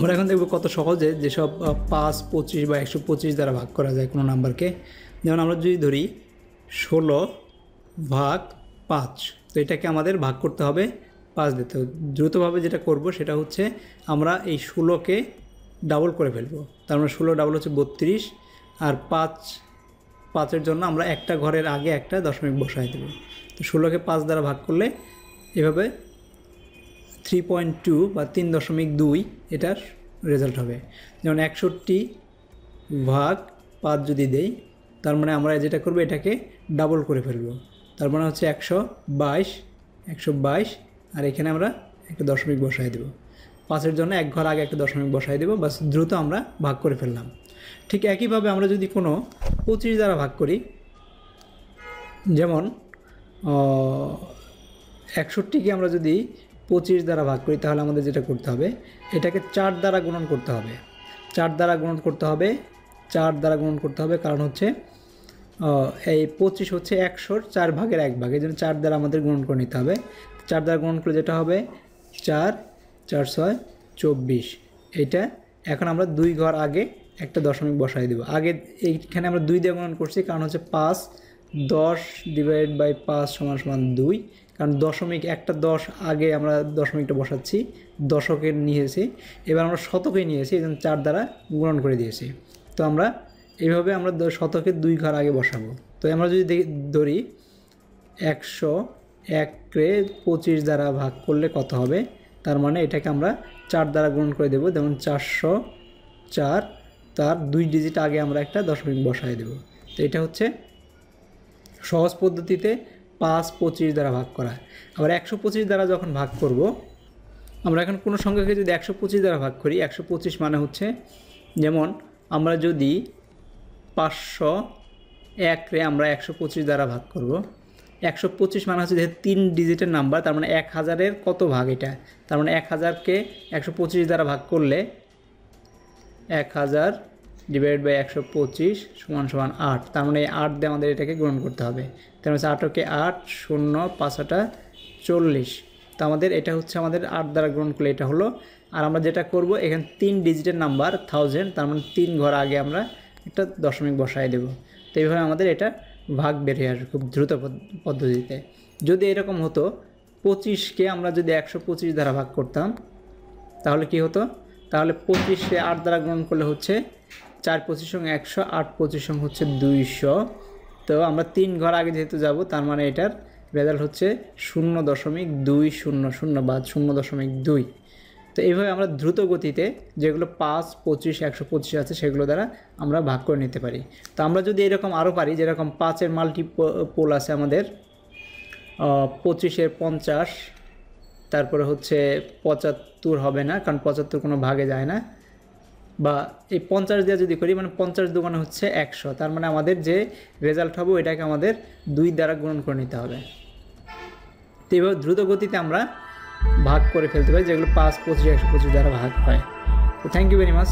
আমরা এখন দেখব কত সহজে যেসব পাঁচ, পঁচিশ বা একশো পঁচিশ দ্বারা ভাগ করা যায় কোনো নাম্বারকে। যেমন আমরা যদি ধরি ষোলো ভাগ পাঁচ, তো এটাকে আমাদের ভাগ করতে হবে, পাঁচ দিতে দ্রুতভাবে যেটা করব সেটা হচ্ছে আমরা এই ষোলোকে ডাবল করে ফেলব। তার মানে ষোলো ডাবল হচ্ছে বত্রিশ, আর পাঁচ, পাঁচের জন্য আমরা একটা ঘরের আগে একটা দশমিক বসাই দেবো। তো ষোলোকে পাঁচ দ্বারা ভাগ করলে এভাবে থ্রি পয়েন্ট টু বা তিন দশমিক দুই এটার রেজাল্ট হবে। যেমন একষট্টি ভাগ পাঁচ যদি দেই, তার মানে আমরা যেটা করব, এটাকে ডাবল করে ফেলব। তার মানে হচ্ছে একশো বাইশ একশো বাইশ, আর এখানে আমরা একটা দশমিক বসাই দেবো। পাঁচের জন্য এক ঘর আগে একটা দশমিক বসাই দেবো বাস দ্রুত আমরা ভাগ করে ফেললাম। ঠিক একইভাবে আমরা যদি কোনো পঁচিশ দ্বারা ভাগ করি, যেমন একষট্টিকে আমরা যদি পঁচিশ দ্বারা ভাগ করি, তাহলে আমাদের যেটা করতে হবে, এটাকে চার দ্বারা গুণন করতে হবে। চার দ্বারা গুণন করতে হবে, চার দ্বারা গুণন করতে হবে কারণ হচ্ছে এই পঁচিশ হচ্ছে একশোর চার ভাগের এক ভাগ, এই জন্য চার দ্বারা আমাদের গুণন করে নিতে হবে। চার দ্বারা গুণন করলে যেটা হবে? চার চার ছয়, চব্বিশ। এটা এখন আমরা দুই ঘর আগে একটা দশমিক বসাই দেবো। আগে এইখানে আমরা দুই দিয়ে গুণন করছি, কারণ হচ্ছে পাঁচ দশ ডিভাইড বাই পাঁচ সমান সমান দুই। কারণ দশমিক, একটা দশ আগে আমরা দশমিকটা বসাচ্ছি দশকে নিয়েছি। এবার আমরা শতকে নিয়েছি এবং চার দ্বারা গুণন করে দিয়েছি। তো আমরা এইভাবে আমরা শতকের দুই ঘর আগে বসাবো। তো আমরা যদি ধরি একশো একরে পঁচিশ দ্বারা ভাগ করলে কত হবে? তার মানে এটাকে আমরা চার দ্বারা গ্রহণ করে দেবো। যেমন চারশো চার, তার দুই ডিজিট আগে আমরা একটা দশমিক বসায় দেব। তো এটা হচ্ছে সহজ পদ্ধতিতে পাঁচ পঁচিশ দ্বারা ভাগ করা আবার একশো পঁচিশ দ্বারা যখন ভাগ করব, আমরা এখন কোনো সংখ্যাকে যদি একশো পঁচিশ দ্বারা ভাগ করি, একশো পঁচিশ মানে হচ্ছে, যেমন আমরা যদি পাঁচশো একরে আমরা একশো পঁচিশ দ্বারা ভাগ করব, একশো পঁচিশ মানে হচ্ছে যেহেতু তিন ডিজিটের নাম্বার তার মানে এক হাজারের কত ভাগ এটা? তার মানে এক হাজারকে একশো পঁচিশ দ্বারা ভাগ করলে এক হাজার ডিভাইড বাই একশো পঁচিশ সমান সমান আট। তার মানে আট দিয়ে আমাদের এটাকে গ্রহণ করতে হবে। তার মানে হচ্ছে আটকে আট, শূন্য পাঁচাটা চল্লিশ। তো আমাদের এটা হচ্ছে আমাদের আট দ্বারা গ্রহণ করলে এটা হলো। আর আমরা যেটা করব, এখানে তিন ডিজিটের নাম্বার থাউজেন্ড তার মানে তিন ঘর আগে আমরা একটা দশমিক বসাই দেব। তো এইভাবে আমাদের এটা ভাগ বেরিয়ে আসবে খুব দ্রুত পদ- পদ্ধতিতে। যদি এরকম হতো পঁচিশকে আমরা যদি একশো পঁচিশ দ্বারা ভাগ করতাম, তাহলে কি হতো? তাহলে পঁচিশে আট দ্বারা গ্রহণ করলে হচ্ছে চার পঁচিশ সঙ্গে একশো, আট পঁচিশ সঙ্গে হচ্ছে দুইশো। তো আমরা তিন ঘর আগে যেহেতু যাব, তার মানে এটার রেজাল্ট হচ্ছে শূন্য দশমিক দুই শূন্য শূন্য বা শূন্য দশমিক দুই। তো এইভাবে আমরা দ্রুত গতিতে যেগুলো পাঁচ, পঁচিশ, একশো পঁচিশ আছে, সেগুলো দ্বারা আমরা ভাগ করে নিতে পারি। তো আমরা যদি এরকম আরও পারি, যেরকম পাঁচের মাল্টি পোল আছে আমাদের পঁচিশের পঞ্চাশ, তারপরে হচ্ছে পঁচাত্তর হবে না, কারণ পঁচাত্তর কোনো ভাগে যায় না। বা এই পঞ্চাশ দিয়ে যদি করি মানে পঞ্চাশ দোকানে হচ্ছে একশো। তার মানে আমাদের যে রেজাল্ট হবে, ওইটাকে আমাদের দুই দ্বারা গুণন করে নিতে হবে। তো এইভাবে দ্রুত গতিতে আমরা ভাগ করে ফেলতে পারি, যেগুলো পাঁচ, পঁচিশ, একশো, পঁচিশ দ্বারা ভাগ হয়। তো থ্যাংক ইউ ভেরি মাচ